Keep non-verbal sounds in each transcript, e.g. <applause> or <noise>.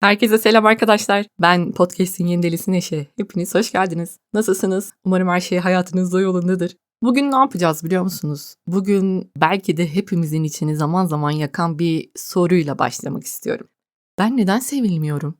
Herkese selam arkadaşlar. Ben podcast'in yeni delisi Neşe. Hepiniz hoş geldiniz. Nasılsınız? Umarım her şey hayatınızda yolundadır. Bugün ne yapacağız biliyor musunuz? Bugün belki de hepimizin içini zaman zaman yakan bir soruyla başlamak istiyorum. Ben neden sevilmiyorum?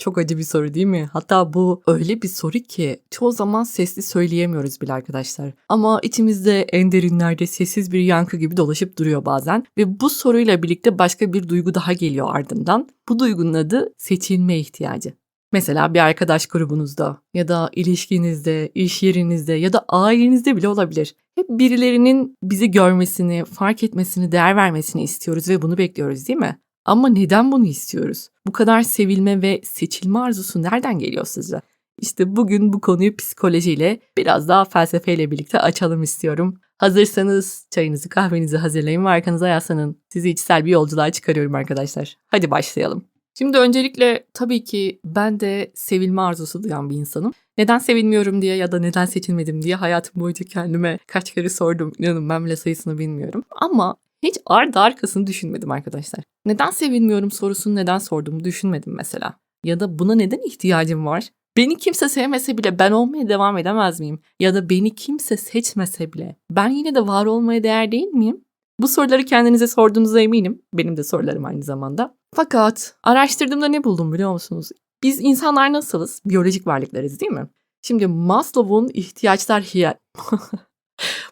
Çok acı bir soru değil mi? Hatta bu öyle bir soru ki çoğu zaman sesli söyleyemiyoruz bile arkadaşlar. Ama içimizde en derinlerde sessiz bir yankı gibi dolaşıp duruyor bazen. Ve bu soruyla birlikte başka bir duygu daha geliyor ardından. Bu duygunun adı seçilme ihtiyacı. Mesela bir arkadaş grubunuzda ya da ilişkinizde, iş yerinizde ya da ailenizde bile olabilir. Hep birilerinin bizi görmesini, fark etmesini, değer vermesini istiyoruz ve bunu bekliyoruz değil mi? Ama neden bunu istiyoruz? Bu kadar sevilme ve seçilme arzusu nereden geliyor sizce? İşte bugün bu konuyu psikolojiyle biraz daha felsefeyle birlikte açalım istiyorum. Hazırsanız çayınızı kahvenizi hazırlayın ve arkanıza yaslanın. Sizi içsel bir yolculuğa çıkarıyorum arkadaşlar. Hadi başlayalım. Şimdi öncelikle tabii ki ben de sevilme arzusu duyan bir insanım. Neden sevilmiyorum diye ya da neden seçilmedim diye hayatım boyunca kendime kaç kere sordum. İnanın ben bile sayısını bilmiyorum. Ama hiç ardı arkasını düşünmedim arkadaşlar. Neden sevilmiyorum sorusunu neden sorduğumu düşünmedim mesela. Ya da buna neden ihtiyacım var? Beni kimse sevmese bile ben olmaya devam edemez miyim? Ya da beni kimse seçmese bile ben yine de var olmaya değer değil miyim? Bu soruları kendinize sorduğunuza eminim. Benim de sorularım aynı zamanda. Fakat araştırdığımda ne buldum biliyor musunuz? Biz insanlar nasılız? Biyolojik varlıklarız değil mi? Şimdi Maslow'un ihtiyaçlar hiyer... <laughs>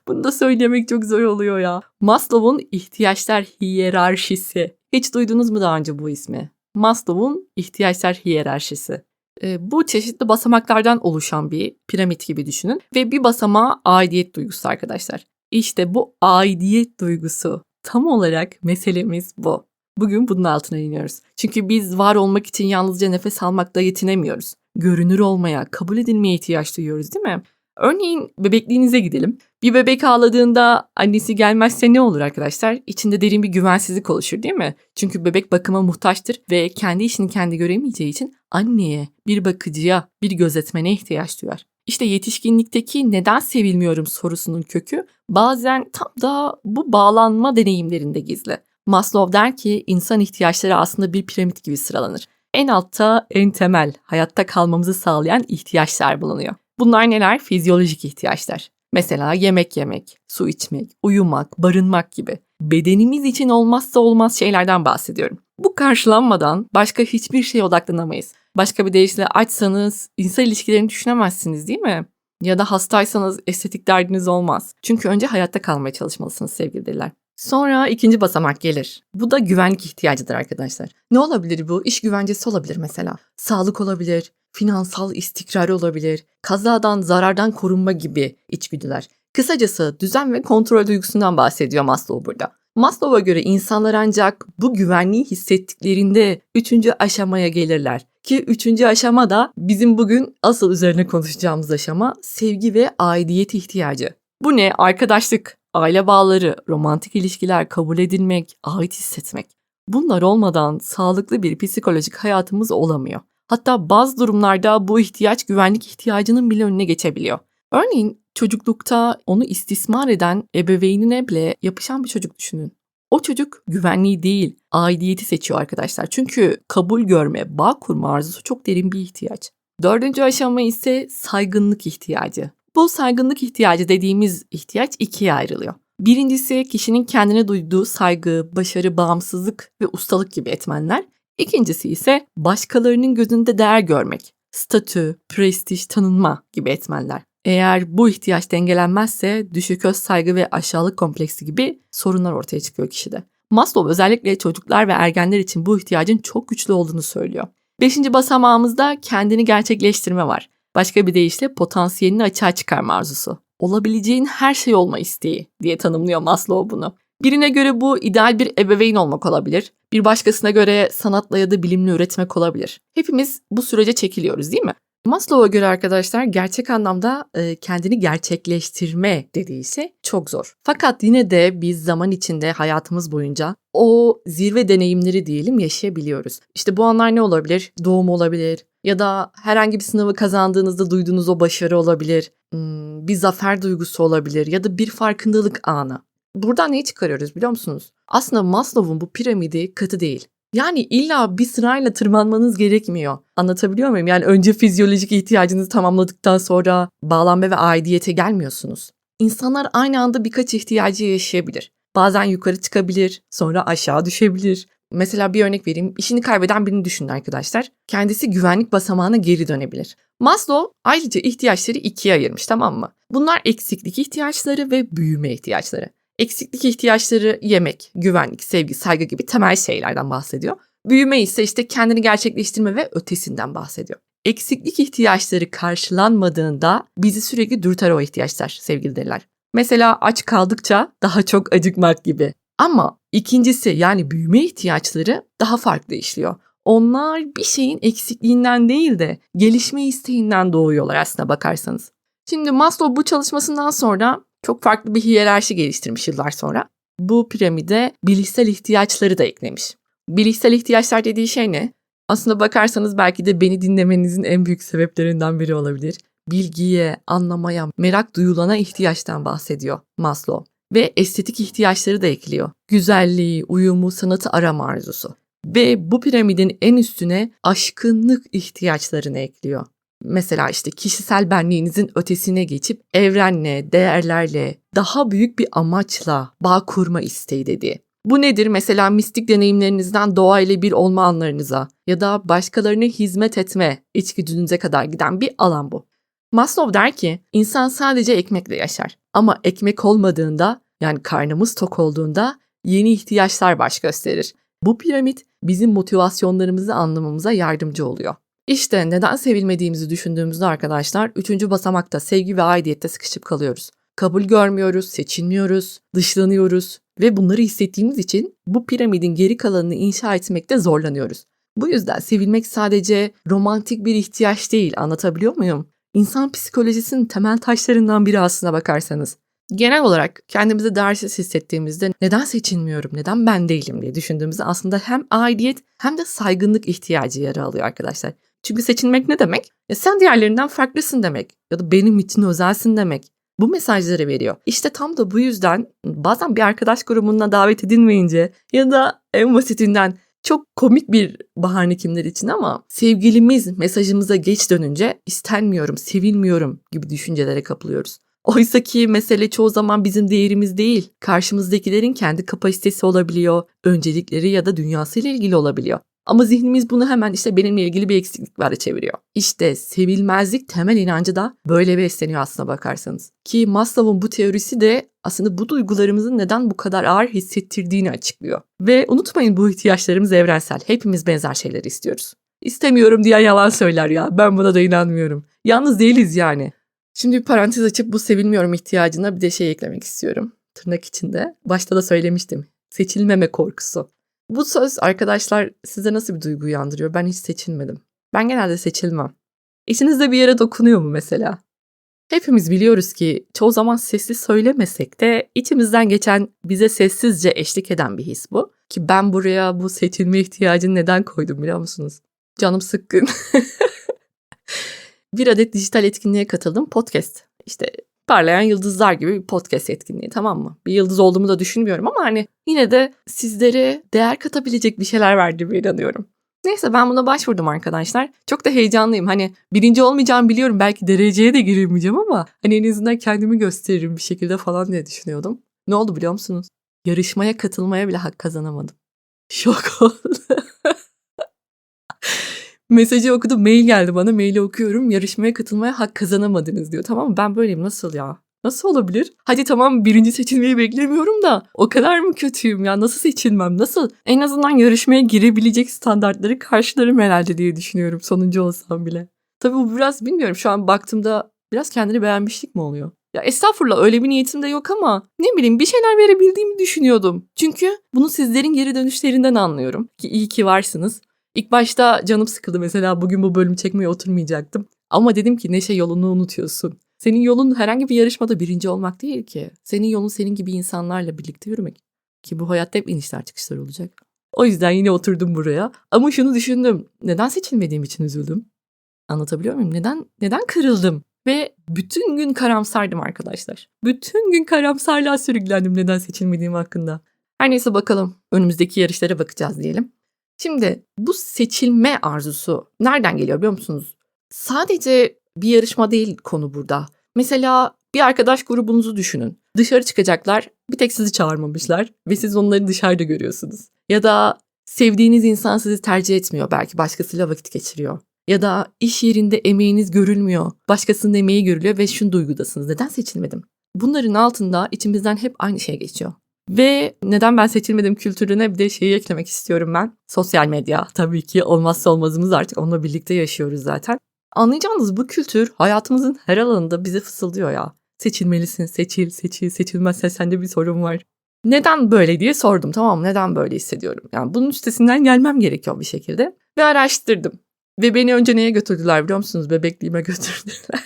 Bunu da söylemek çok zor oluyor ya. Maslow'un ihtiyaçlar hiyerarşisi. Hiç duydunuz mu daha önce bu ismi? Maslow'un ihtiyaçlar hiyerarşisi. E, bu çeşitli basamaklardan oluşan bir piramit gibi düşünün. Ve bir basamağa aidiyet duygusu arkadaşlar. İşte bu aidiyet duygusu. Tam olarak meselemiz bu. Bugün bunun altına iniyoruz. Çünkü biz var olmak için yalnızca nefes almakla yetinemiyoruz. Görünür olmaya, kabul edilmeye ihtiyaç duyuyoruz değil mi? Örneğin bebekliğinize gidelim. Bir bebek ağladığında annesi gelmezse ne olur arkadaşlar? İçinde derin bir güvensizlik oluşur değil mi? Çünkü bebek bakıma muhtaçtır ve kendi işini kendi göremeyeceği için anneye, bir bakıcıya, bir gözetmene ihtiyaç duyar. İşte yetişkinlikteki neden sevilmiyorum sorusunun kökü bazen tam da bu bağlanma deneyimlerinde gizli. Maslow der ki insan ihtiyaçları aslında bir piramit gibi sıralanır. En altta en temel, hayatta kalmamızı sağlayan ihtiyaçlar bulunuyor. Bunlar neler? Fizyolojik ihtiyaçlar. Mesela yemek yemek, su içmek, uyumak, barınmak gibi. Bedenimiz için olmazsa olmaz şeylerden bahsediyorum. Bu karşılanmadan başka hiçbir şeye odaklanamayız. Başka bir deyişle açsanız insan ilişkilerini düşünemezsiniz değil mi? Ya da hastaysanız estetik derdiniz olmaz. Çünkü önce hayatta kalmaya çalışmalısınız sevgili deliler. Sonra ikinci basamak gelir. Bu da güvenlik ihtiyacıdır arkadaşlar. Ne olabilir bu? İş güvencesi olabilir mesela. Sağlık olabilir, finansal istikrar olabilir, kazadan, zarardan korunma gibi içgüdüler. Kısacası düzen ve kontrol duygusundan bahsediyor Maslow burada. Maslow'a göre insanlar ancak bu güvenliği hissettiklerinde üçüncü aşamaya gelirler. Ki üçüncü aşama da bizim bugün asıl üzerine konuşacağımız aşama sevgi ve aidiyet ihtiyacı. Bu ne? Arkadaşlık, aile bağları, romantik ilişkiler, kabul edilmek, ait hissetmek. Bunlar olmadan sağlıklı bir psikolojik hayatımız olamıyor. Hatta bazı durumlarda bu ihtiyaç güvenlik ihtiyacının bile önüne geçebiliyor. Örneğin çocuklukta onu istismar eden ebeveynine bile yapışan bir çocuk düşünün. O çocuk güvenliği değil, aidiyeti seçiyor arkadaşlar. Çünkü kabul görme, bağ kurma arzusu çok derin bir ihtiyaç. Dördüncü aşama ise saygınlık ihtiyacı. Bu saygınlık ihtiyacı dediğimiz ihtiyaç ikiye ayrılıyor. Birincisi kişinin kendine duyduğu saygı, başarı, bağımsızlık ve ustalık gibi etmenler. İkincisi ise başkalarının gözünde değer görmek, statü, prestij, tanınma gibi etmenler. Eğer bu ihtiyaç dengelenmezse düşük öz saygı ve aşağılık kompleksi gibi sorunlar ortaya çıkıyor kişide. Maslow özellikle çocuklar ve ergenler için bu ihtiyacın çok güçlü olduğunu söylüyor. Beşinci basamağımızda kendini gerçekleştirme var. Başka bir deyişle potansiyelini açığa çıkarma arzusu. Olabileceğin her şey olma isteği diye tanımlıyor Maslow bunu. Birine göre bu ideal bir ebeveyn olmak olabilir. Bir başkasına göre sanatla ya da bilimle üretmek olabilir. Hepimiz bu sürece çekiliyoruz değil mi? Maslow'a göre arkadaşlar gerçek anlamda e, kendini gerçekleştirme dediği şey çok zor. Fakat yine de biz zaman içinde hayatımız boyunca o zirve deneyimleri diyelim yaşayabiliyoruz. İşte bu anlar ne olabilir? Doğum olabilir ya da herhangi bir sınavı kazandığınızda duyduğunuz o başarı olabilir. Hmm, bir zafer duygusu olabilir ya da bir farkındalık anı. Buradan neyi çıkarıyoruz biliyor musunuz? Aslında Maslow'un bu piramidi katı değil. Yani illa bir sırayla tırmanmanız gerekmiyor. Anlatabiliyor muyum? Yani önce fizyolojik ihtiyacınızı tamamladıktan sonra bağlanma ve aidiyete gelmiyorsunuz. İnsanlar aynı anda birkaç ihtiyacı yaşayabilir. Bazen yukarı çıkabilir, sonra aşağı düşebilir. Mesela bir örnek vereyim. İşini kaybeden birini düşünün arkadaşlar. Kendisi güvenlik basamağına geri dönebilir. Maslow ayrıca ihtiyaçları ikiye ayırmış tamam mı? Bunlar eksiklik ihtiyaçları ve büyüme ihtiyaçları. Eksiklik ihtiyaçları yemek, güvenlik, sevgi, saygı gibi temel şeylerden bahsediyor. Büyüme ise işte kendini gerçekleştirme ve ötesinden bahsediyor. Eksiklik ihtiyaçları karşılanmadığında bizi sürekli dürter o ihtiyaçlar sevgili deliler. Mesela aç kaldıkça daha çok acıkmak gibi. Ama ikincisi yani büyüme ihtiyaçları daha farklı işliyor. Onlar bir şeyin eksikliğinden değil de gelişme isteğinden doğuyorlar aslında bakarsanız. Şimdi Maslow bu çalışmasından sonra çok farklı bir hiyerarşi geliştirmiş yıllar sonra. Bu piramide bilişsel ihtiyaçları da eklemiş. Bilişsel ihtiyaçlar dediği şey ne? Aslında bakarsanız belki de beni dinlemenizin en büyük sebeplerinden biri olabilir. Bilgiye, anlamaya, merak duyulana ihtiyaçtan bahsediyor Maslow. Ve estetik ihtiyaçları da ekliyor. Güzelliği, uyumu, sanatı arama arzusu. Ve bu piramidin en üstüne aşkınlık ihtiyaçlarını ekliyor. Mesela işte kişisel benliğinizin ötesine geçip evrenle, değerlerle, daha büyük bir amaçla bağ kurma isteği dedi. Bu nedir? Mesela mistik deneyimlerinizden doğayla bir olma anlarınıza ya da başkalarına hizmet etme içgüdünüze kadar giden bir alan bu. Maslow der ki insan sadece ekmekle yaşar ama ekmek olmadığında yani karnımız tok olduğunda yeni ihtiyaçlar baş gösterir. Bu piramit bizim motivasyonlarımızı anlamamıza yardımcı oluyor. İşte neden sevilmediğimizi düşündüğümüzde arkadaşlar üçüncü basamakta sevgi ve aidiyette sıkışıp kalıyoruz. Kabul görmüyoruz, seçilmiyoruz, dışlanıyoruz ve bunları hissettiğimiz için bu piramidin geri kalanını inşa etmekte zorlanıyoruz. Bu yüzden sevilmek sadece romantik bir ihtiyaç değil anlatabiliyor muyum? İnsan psikolojisinin temel taşlarından biri aslına bakarsanız. Genel olarak kendimizi değersiz hissettiğimizde neden seçilmiyorum, neden ben değilim diye düşündüğümüzde aslında hem aidiyet hem de saygınlık ihtiyacı yer alıyor arkadaşlar. Çünkü seçilmek ne demek? Ya sen diğerlerinden farklısın demek ya da benim için özelsin demek. Bu mesajları veriyor. İşte tam da bu yüzden bazen bir arkadaş grubuna davet edilmeyince ya da en basitinden çok komik bir bahane kimler için ama sevgilimiz mesajımıza geç dönünce istenmiyorum, sevilmiyorum gibi düşüncelere kapılıyoruz. Oysa ki mesele çoğu zaman bizim değerimiz değil, karşımızdakilerin kendi kapasitesi olabiliyor, öncelikleri ya da dünyasıyla ilgili olabiliyor. Ama zihnimiz bunu hemen işte benimle ilgili bir eksiklik var çeviriyor. İşte sevilmezlik temel inancı da böyle besleniyor aslına bakarsanız. Ki Maslow'un bu teorisi de aslında bu duygularımızın neden bu kadar ağır hissettirdiğini açıklıyor. Ve unutmayın bu ihtiyaçlarımız evrensel. Hepimiz benzer şeyleri istiyoruz. İstemiyorum diye yalan söyler ya. Ben buna da inanmıyorum. Yalnız değiliz yani. Şimdi bir parantez açıp bu sevilmiyorum ihtiyacına bir de şey eklemek istiyorum. Tırnak içinde. Başta da söylemiştim. Seçilmeme korkusu. Bu söz arkadaşlar size nasıl bir duygu uyandırıyor? Ben hiç seçilmedim. Ben genelde seçilmem. İçinizde bir yere dokunuyor mu mesela? Hepimiz biliyoruz ki çoğu zaman sesli söylemesek de içimizden geçen bize sessizce eşlik eden bir his bu. Ki ben buraya bu seçilme ihtiyacını neden koydum biliyor musunuz? Canım sıkkın. <laughs> bir adet dijital etkinliğe katıldım. Podcast. İşte parlayan yıldızlar gibi bir podcast etkinliği tamam mı? Bir yıldız olduğumu da düşünmüyorum ama hani yine de sizlere değer katabilecek bir şeyler verdiğime inanıyorum. Neyse ben buna başvurdum arkadaşlar. Çok da heyecanlıyım. Hani birinci olmayacağımı biliyorum. Belki dereceye de giremeyeceğim ama hani en azından kendimi gösteririm bir şekilde falan diye düşünüyordum. Ne oldu biliyor musunuz? Yarışmaya katılmaya bile hak kazanamadım. Şok oldu. <laughs> Mesajı okudum, mail geldi bana. Maili okuyorum. Yarışmaya katılmaya hak kazanamadınız diyor. Tamam mı? Ben böyleyim. Nasıl ya? Nasıl olabilir? Hadi tamam birinci seçilmeyi beklemiyorum da o kadar mı kötüyüm ya? Nasıl seçilmem? Nasıl? En azından yarışmaya girebilecek standartları karşılarım herhalde diye düşünüyorum sonuncu olsam bile. Tabii bu biraz bilmiyorum şu an baktığımda biraz kendini beğenmişlik mi oluyor? Ya estağfurullah öyle bir niyetim de yok ama ne bileyim bir şeyler verebildiğimi düşünüyordum. Çünkü bunu sizlerin geri dönüşlerinden anlıyorum. Ki iyi ki varsınız. İlk başta canım sıkıldı mesela bugün bu bölümü çekmeye oturmayacaktım. Ama dedim ki Neşe yolunu unutuyorsun. Senin yolun herhangi bir yarışmada birinci olmak değil ki. Senin yolun senin gibi insanlarla birlikte yürümek. Ki bu hayatta hep inişler çıkışlar olacak. O yüzden yine oturdum buraya. Ama şunu düşündüm. Neden seçilmediğim için üzüldüm? Anlatabiliyor muyum? Neden neden kırıldım? Ve bütün gün karamsardım arkadaşlar. Bütün gün karamsarlığa sürüklendim neden seçilmediğim hakkında. Her neyse bakalım. Önümüzdeki yarışlara bakacağız diyelim. Şimdi bu seçilme arzusu nereden geliyor biliyor musunuz? Sadece bir yarışma değil konu burada. Mesela bir arkadaş grubunuzu düşünün. Dışarı çıkacaklar, bir tek sizi çağırmamışlar ve siz onları dışarıda görüyorsunuz. Ya da sevdiğiniz insan sizi tercih etmiyor, belki başkasıyla vakit geçiriyor. Ya da iş yerinde emeğiniz görülmüyor, başkasının emeği görülüyor ve şunu duygudasınız. Neden seçilmedim? Bunların altında içimizden hep aynı şey geçiyor. Ve neden ben seçilmedim kültürüne bir de şeyi eklemek istiyorum ben. Sosyal medya tabii ki olmazsa olmazımız artık onunla birlikte yaşıyoruz zaten. Anlayacağınız bu kültür hayatımızın her alanında bize fısıldıyor ya. Seçilmelisin, seçil, seçil, seçilmezsen sende bir sorun var. Neden böyle diye sordum tamam mı? Neden böyle hissediyorum? Yani bunun üstesinden gelmem gerekiyor bir şekilde. Ve araştırdım. Ve beni önce neye götürdüler biliyor musunuz? Bebekliğime <laughs> götürdüler.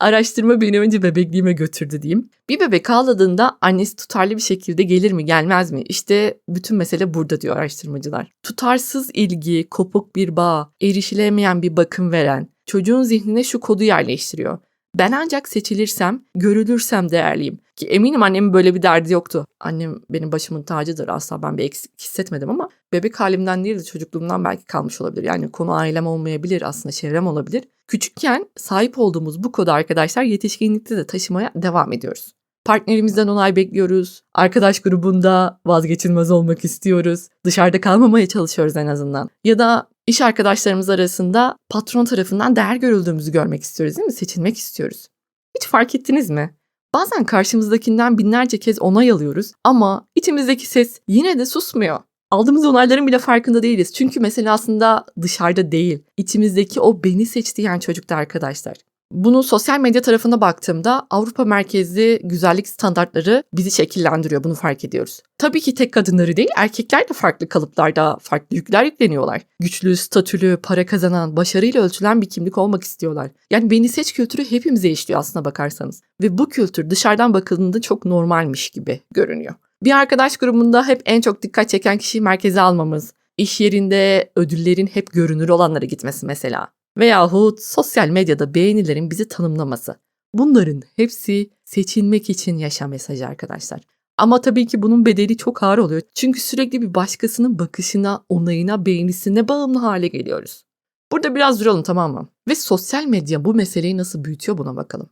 Araştırma beni önce bebekliğime götürdü diyeyim. Bir bebek ağladığında annesi tutarlı bir şekilde gelir mi gelmez mi? İşte bütün mesele burada diyor araştırmacılar. Tutarsız ilgi, kopuk bir bağ, erişilemeyen bir bakım veren çocuğun zihnine şu kodu yerleştiriyor. Ben ancak seçilirsem, görülürsem değerliyim. Ki eminim annemin böyle bir derdi yoktu. Annem benim başımın tacıdır asla ben bir eksik hissetmedim ama bebek halimden değil de çocukluğumdan belki kalmış olabilir. Yani konu ailem olmayabilir aslında çevrem olabilir. Küçükken sahip olduğumuz bu kodu arkadaşlar yetişkinlikte de taşımaya devam ediyoruz. Partnerimizden onay bekliyoruz. Arkadaş grubunda vazgeçilmez olmak istiyoruz. Dışarıda kalmamaya çalışıyoruz en azından. Ya da iş arkadaşlarımız arasında patron tarafından değer görüldüğümüzü görmek istiyoruz değil mi? Seçilmek istiyoruz. Hiç fark ettiniz mi? Bazen karşımızdakinden binlerce kez onay alıyoruz ama içimizdeki ses yine de susmuyor. Aldığımız onayların bile farkında değiliz. Çünkü mesele aslında dışarıda değil. İçimizdeki o beni seçti yani çocukta arkadaşlar. Bunu sosyal medya tarafına baktığımda Avrupa merkezli güzellik standartları bizi şekillendiriyor. Bunu fark ediyoruz. Tabii ki tek kadınları değil, erkekler de farklı kalıplarda farklı yükler yükleniyorlar. Güçlü, statülü, para kazanan, başarıyla ölçülen bir kimlik olmak istiyorlar. Yani beni seç kültürü hepimize işliyor aslına bakarsanız. Ve bu kültür dışarıdan bakıldığında çok normalmiş gibi görünüyor. Bir arkadaş grubunda hep en çok dikkat çeken kişiyi merkeze almamız, iş yerinde ödüllerin hep görünür olanlara gitmesi mesela veyahut sosyal medyada beğenilerin bizi tanımlaması. Bunların hepsi seçilmek için yaşa mesajı arkadaşlar. Ama tabii ki bunun bedeli çok ağır oluyor. Çünkü sürekli bir başkasının bakışına, onayına, beğenisine bağımlı hale geliyoruz. Burada biraz duralım tamam mı? Ve sosyal medya bu meseleyi nasıl büyütüyor buna bakalım.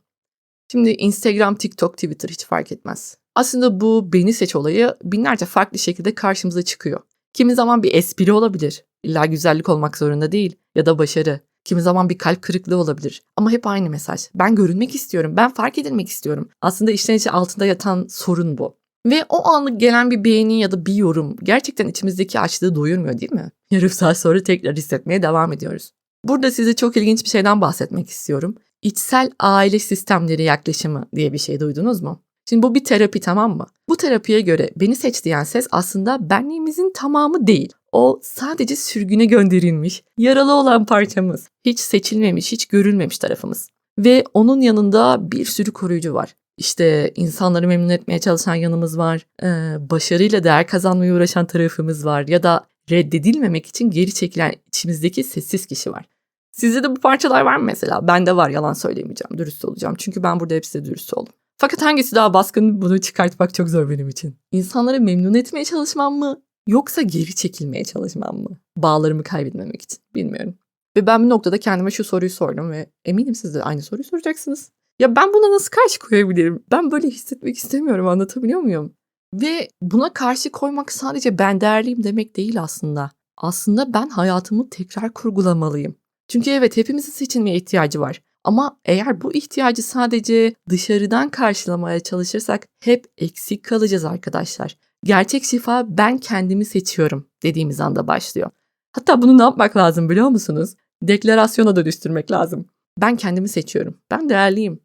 Şimdi Instagram, TikTok, Twitter hiç fark etmez. Aslında bu beni seç olayı binlerce farklı şekilde karşımıza çıkıyor. Kimi zaman bir espri olabilir. İlla güzellik olmak zorunda değil ya da başarı. Kimi zaman bir kalp kırıklığı olabilir. Ama hep aynı mesaj. Ben görünmek istiyorum. Ben fark edilmek istiyorum. Aslında işten içe altında yatan sorun bu. Ve o anlık gelen bir beğeni ya da bir yorum gerçekten içimizdeki açlığı doyurmuyor değil mi? <laughs> Yarım saat sonra tekrar hissetmeye devam ediyoruz. Burada size çok ilginç bir şeyden bahsetmek istiyorum. İçsel aile sistemleri yaklaşımı diye bir şey duydunuz mu? Şimdi bu bir terapi tamam mı? Bu terapiye göre beni seç diyen ses aslında benliğimizin tamamı değil. O sadece sürgüne gönderilmiş, yaralı olan parçamız. Hiç seçilmemiş, hiç görülmemiş tarafımız. Ve onun yanında bir sürü koruyucu var. İşte insanları memnun etmeye çalışan yanımız var. Ee, başarıyla değer kazanmaya uğraşan tarafımız var. Ya da reddedilmemek için geri çekilen içimizdeki sessiz kişi var. Sizde de bu parçalar var mı mesela? Bende var yalan söylemeyeceğim, dürüst olacağım. Çünkü ben burada hepsiyle dürüst oldum. Fakat hangisi daha baskın bunu çıkartmak çok zor benim için. İnsanları memnun etmeye çalışmam mı? Yoksa geri çekilmeye çalışmam mı? Bağlarımı kaybetmemek için bilmiyorum. Ve ben bir noktada kendime şu soruyu sordum ve eminim siz de aynı soruyu soracaksınız. Ya ben buna nasıl karşı koyabilirim? Ben böyle hissetmek istemiyorum anlatabiliyor muyum? Ve buna karşı koymak sadece ben değerliyim demek değil aslında. Aslında ben hayatımı tekrar kurgulamalıyım. Çünkü evet hepimizin seçilmeye ihtiyacı var. Ama eğer bu ihtiyacı sadece dışarıdan karşılamaya çalışırsak hep eksik kalacağız arkadaşlar. Gerçek şifa ben kendimi seçiyorum dediğimiz anda başlıyor. Hatta bunu ne yapmak lazım biliyor musunuz? Deklarasyona dönüştürmek lazım. Ben kendimi seçiyorum. Ben değerliyim.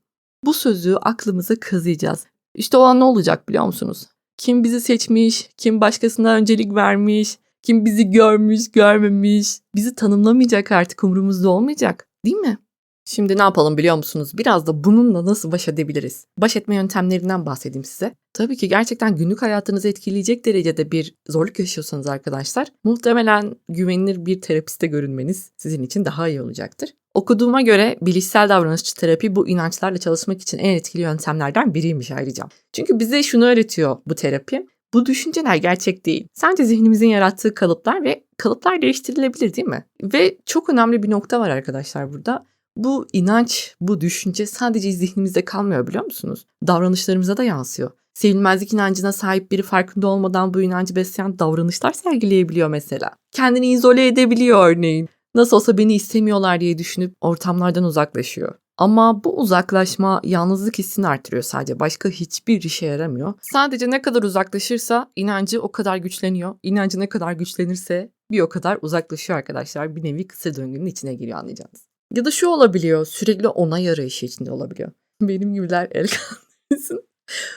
Bu sözü aklımıza kazıyacağız. İşte o an ne olacak biliyor musunuz? Kim bizi seçmiş, kim başkasına öncelik vermiş, kim bizi görmüş, görmemiş, bizi tanımlamayacak artık umurumuzda olmayacak. Değil mi? Şimdi ne yapalım biliyor musunuz? Biraz da bununla nasıl baş edebiliriz? Baş etme yöntemlerinden bahsedeyim size. Tabii ki gerçekten günlük hayatınızı etkileyecek derecede bir zorluk yaşıyorsanız arkadaşlar, muhtemelen güvenilir bir terapiste görünmeniz sizin için daha iyi olacaktır. Okuduğuma göre bilişsel davranışçı terapi bu inançlarla çalışmak için en etkili yöntemlerden biriymiş ayrıca. Çünkü bize şunu öğretiyor bu terapi. Bu düşünceler gerçek değil. Sadece zihnimizin yarattığı kalıplar ve kalıplar değiştirilebilir değil mi? Ve çok önemli bir nokta var arkadaşlar burada. Bu inanç, bu düşünce sadece zihnimizde kalmıyor biliyor musunuz? Davranışlarımıza da yansıyor. Sevilmezlik inancına sahip biri farkında olmadan bu inancı besleyen davranışlar sergileyebiliyor mesela. Kendini izole edebiliyor örneğin. Nasıl olsa beni istemiyorlar diye düşünüp ortamlardan uzaklaşıyor. Ama bu uzaklaşma yalnızlık hissini artırıyor sadece. Başka hiçbir işe yaramıyor. Sadece ne kadar uzaklaşırsa inancı o kadar güçleniyor. İnancı ne kadar güçlenirse bir o kadar uzaklaşıyor arkadaşlar. Bir nevi kısır döngünün içine giriyor anlayacağınız. Ya da şu olabiliyor. Sürekli onay arayışı içinde olabiliyor. <laughs> Benim gibiler el kaldırsın.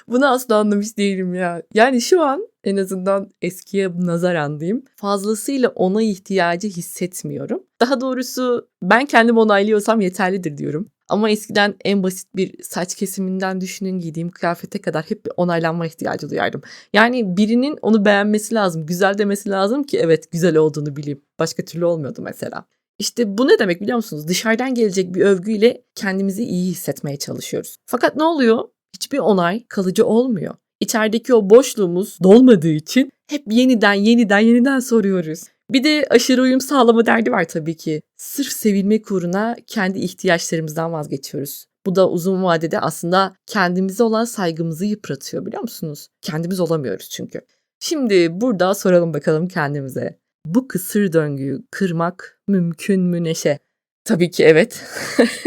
Bunu asla anlamış değilim ya. Yani şu an en azından eskiye nazaran diyeyim fazlasıyla ona ihtiyacı hissetmiyorum. Daha doğrusu ben kendim onaylıyorsam yeterlidir diyorum. Ama eskiden en basit bir saç kesiminden düşünün giydiğim kıyafete kadar hep bir onaylanma ihtiyacı duyardım. Yani birinin onu beğenmesi lazım, güzel demesi lazım ki evet güzel olduğunu bileyim. Başka türlü olmuyordu mesela. İşte bu ne demek biliyor musunuz? Dışarıdan gelecek bir övgüyle kendimizi iyi hissetmeye çalışıyoruz. Fakat ne oluyor? Hiçbir onay kalıcı olmuyor. İçerideki o boşluğumuz dolmadığı için hep yeniden yeniden yeniden soruyoruz. Bir de aşırı uyum sağlama derdi var tabii ki. Sırf sevilmek uğruna kendi ihtiyaçlarımızdan vazgeçiyoruz. Bu da uzun vadede aslında kendimize olan saygımızı yıpratıyor biliyor musunuz? Kendimiz olamıyoruz çünkü. Şimdi burada soralım bakalım kendimize. Bu kısır döngüyü kırmak mümkün mü Neşe? Tabii ki evet.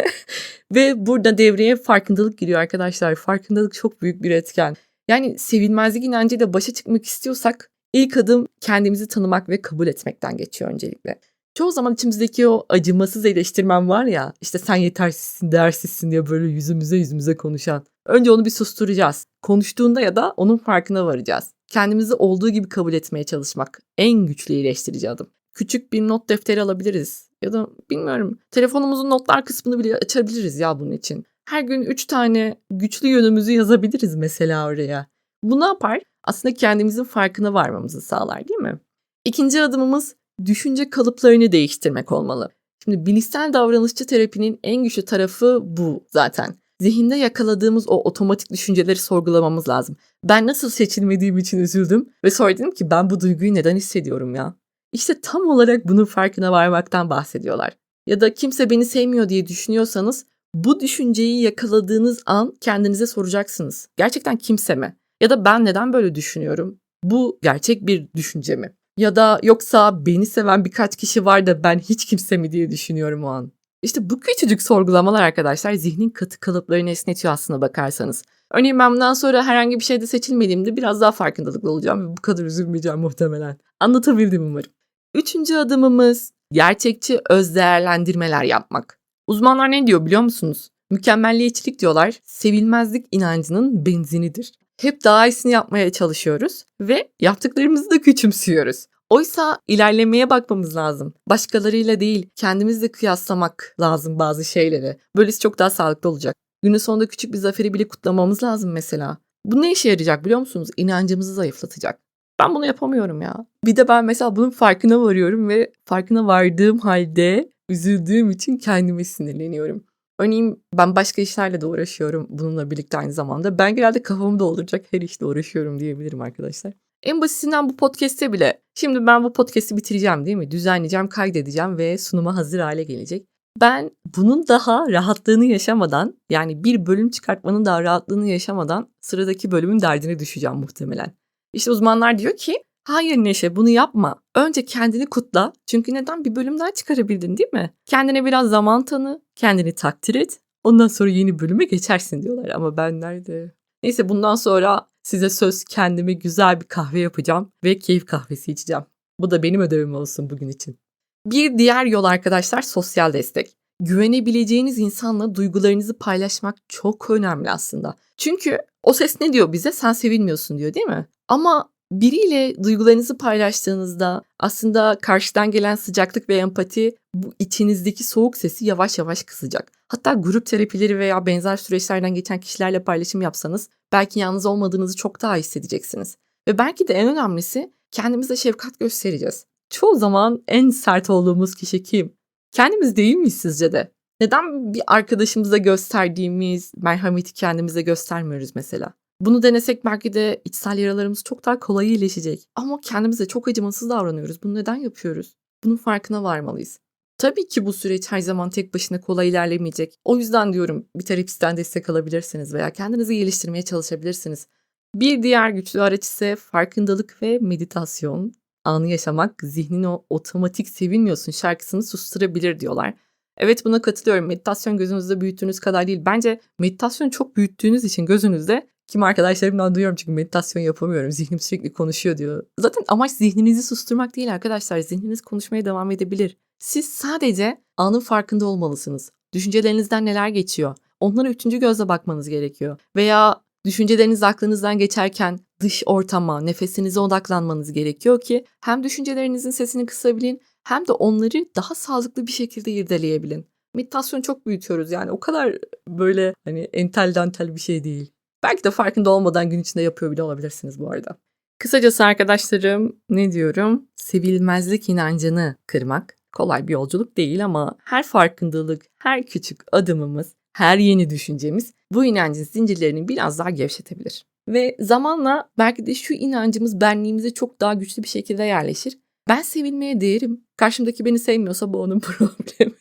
<laughs> Ve burada devreye farkındalık giriyor arkadaşlar. Farkındalık çok büyük bir etken. Yani sevilmezlik inancıyla başa çıkmak istiyorsak ilk adım kendimizi tanımak ve kabul etmekten geçiyor öncelikle. Çoğu zaman içimizdeki o acımasız eleştirmen var ya işte sen yetersizsin, değersizsin diye böyle yüzümüze yüzümüze konuşan. Önce onu bir susturacağız. Konuştuğunda ya da onun farkına varacağız. Kendimizi olduğu gibi kabul etmeye çalışmak en güçlü iyileştirici adım. Küçük bir not defteri alabiliriz. Ya da bilmiyorum telefonumuzun notlar kısmını bile açabiliriz ya bunun için. Her gün 3 tane güçlü yönümüzü yazabiliriz mesela oraya. Bu ne yapar? Aslında kendimizin farkına varmamızı sağlar değil mi? İkinci adımımız düşünce kalıplarını değiştirmek olmalı. Şimdi bilişsel davranışçı terapinin en güçlü tarafı bu zaten. Zihinde yakaladığımız o otomatik düşünceleri sorgulamamız lazım. Ben nasıl seçilmediğim için üzüldüm ve sonra dedim ki ben bu duyguyu neden hissediyorum ya? İşte tam olarak bunun farkına varmaktan bahsediyorlar. Ya da kimse beni sevmiyor diye düşünüyorsanız bu düşünceyi yakaladığınız an kendinize soracaksınız. Gerçekten kimse mi? Ya da ben neden böyle düşünüyorum? Bu gerçek bir düşünce mi? Ya da yoksa beni seven birkaç kişi var da ben hiç kimse mi diye düşünüyorum o an. İşte bu küçücük sorgulamalar arkadaşlar zihnin katı kalıplarını esnetiyor aslına bakarsanız. Örneğin ben bundan sonra herhangi bir şeyde seçilmediğimde biraz daha farkındalıklı olacağım ve bu kadar üzülmeyeceğim muhtemelen. Anlatabildim umarım. Üçüncü adımımız gerçekçi öz değerlendirmeler yapmak. Uzmanlar ne diyor biliyor musunuz? Mükemmelliyetçilik diyorlar, sevilmezlik inancının benzinidir. Hep daha iyisini yapmaya çalışıyoruz ve yaptıklarımızı da küçümsüyoruz. Oysa ilerlemeye bakmamız lazım. Başkalarıyla değil, kendimizle kıyaslamak lazım bazı şeyleri. Böylesi çok daha sağlıklı olacak. Günün sonunda küçük bir zaferi bile kutlamamız lazım mesela. Bu ne işe yarayacak biliyor musunuz? İnancımızı zayıflatacak. Ben bunu yapamıyorum ya. Bir de ben mesela bunun farkına varıyorum ve farkına vardığım halde üzüldüğüm için kendime sinirleniyorum. Örneğin ben başka işlerle de uğraşıyorum bununla birlikte aynı zamanda. Ben genelde kafamı dolduracak her işle uğraşıyorum diyebilirim arkadaşlar. En basitinden bu podcast'te bile. Şimdi ben bu podcast'i bitireceğim değil mi? Düzenleyeceğim, kaydedeceğim ve sunuma hazır hale gelecek. Ben bunun daha rahatlığını yaşamadan yani bir bölüm çıkartmanın daha rahatlığını yaşamadan sıradaki bölümün derdine düşeceğim muhtemelen. İşte uzmanlar diyor ki hayır Neşe bunu yapma. Önce kendini kutla. Çünkü neden bir bölüm daha çıkarabildin değil mi? Kendine biraz zaman tanı, kendini takdir et. Ondan sonra yeni bölüme geçersin diyorlar ama ben nerede? Neyse bundan sonra size söz kendime güzel bir kahve yapacağım ve keyif kahvesi içeceğim. Bu da benim ödevim olsun bugün için. Bir diğer yol arkadaşlar sosyal destek. Güvenebileceğiniz insanla duygularınızı paylaşmak çok önemli aslında. Çünkü o ses ne diyor bize? Sen sevilmiyorsun diyor değil mi? Ama biriyle duygularınızı paylaştığınızda aslında karşıdan gelen sıcaklık ve empati bu içinizdeki soğuk sesi yavaş yavaş kısacak. Hatta grup terapileri veya benzer süreçlerden geçen kişilerle paylaşım yapsanız belki yalnız olmadığınızı çok daha hissedeceksiniz. Ve belki de en önemlisi kendimize şefkat göstereceğiz. Çoğu zaman en sert olduğumuz kişi kim? Kendimiz değil miyiz sizce de? Neden bir arkadaşımıza gösterdiğimiz merhameti kendimize göstermiyoruz mesela? Bunu denesek belki de içsel yaralarımız çok daha kolay iyileşecek. Ama kendimize çok acımasız davranıyoruz. Bunu neden yapıyoruz? Bunun farkına varmalıyız. Tabii ki bu süreç her zaman tek başına kolay ilerlemeyecek. O yüzden diyorum bir terapistten destek alabilirsiniz veya kendinizi geliştirmeye çalışabilirsiniz. Bir diğer güçlü araç ise farkındalık ve meditasyon. Anı yaşamak zihnin o otomatik sevinmiyorsun şarkısını susturabilir diyorlar. Evet buna katılıyorum. Meditasyon gözünüzde büyüttüğünüz kadar değil. Bence meditasyon çok büyüttüğünüz için gözünüzde kim arkadaşlarımdan duyuyorum çünkü meditasyon yapamıyorum. Zihnim sürekli konuşuyor diyor. Zaten amaç zihninizi susturmak değil arkadaşlar. Zihniniz konuşmaya devam edebilir. Siz sadece anın farkında olmalısınız. Düşüncelerinizden neler geçiyor? Onlara üçüncü gözle bakmanız gerekiyor. Veya düşünceleriniz aklınızdan geçerken dış ortama, nefesinize odaklanmanız gerekiyor ki hem düşüncelerinizin sesini kısabilin hem de onları daha sağlıklı bir şekilde irdeleyebilin. Meditasyon çok büyütüyoruz yani o kadar böyle hani entel dantel bir şey değil. Belki de farkında olmadan gün içinde yapıyor bile olabilirsiniz bu arada. Kısacası arkadaşlarım ne diyorum? Sevilmezlik inancını kırmak kolay bir yolculuk değil ama her farkındalık, her küçük adımımız, her yeni düşüncemiz bu inancın zincirlerini biraz daha gevşetebilir. Ve zamanla belki de şu inancımız benliğimize çok daha güçlü bir şekilde yerleşir. Ben sevilmeye değerim. Karşımdaki beni sevmiyorsa bu onun <laughs> problemi.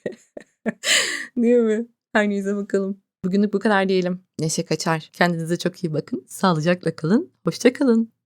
Değil mi? Her neyse bakalım. Bugünlük bu kadar diyelim. Neşe kaçar. Kendinize çok iyi bakın. Sağlıcakla kalın. Hoşça kalın.